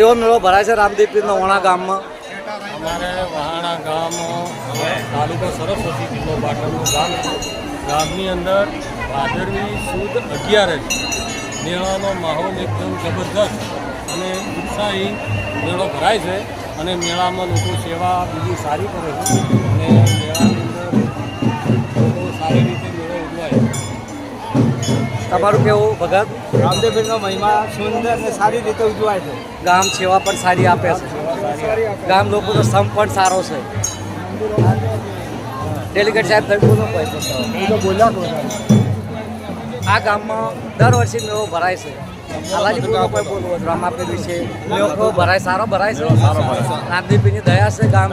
કેવો મેળો ભરાય છે રામદેવપીરનો વણા ગામમાં? અમારે વહાણા ગામ તાલુકો સરસ્વતી જિલ્લો પાટણનું ગામ ગામની અંદર ભાદરવી સુદ અગિયાર જ મેળાનો માહોલ એકદમ જબરદસ્ત અને ઉત્સાહી મેળો ભરાય છે. અને મેળામાં લોકો સેવા બીજી સારી કરે છે. અને મેળાની તમારું કેવું ભગત? રામદેવપીરનો મહિમા સુંદર અને સારી રીતે ઉજવાય છે. ગામ સેવા પણ સારી આપે છે. ગામ લોકોનો સંપ પણ સારો છે. ડેલિગેટ સાહેબ તમે બોલો ભાઈ. આ ગામમાં દર વર્ષે મેળો ભરાય છે. કોઈ બોલવો રામાપીર મેળો ભરાય સારો ભરાય છે. સારો ભરાય. છે. રામદેવપીરની દયા છે ગામ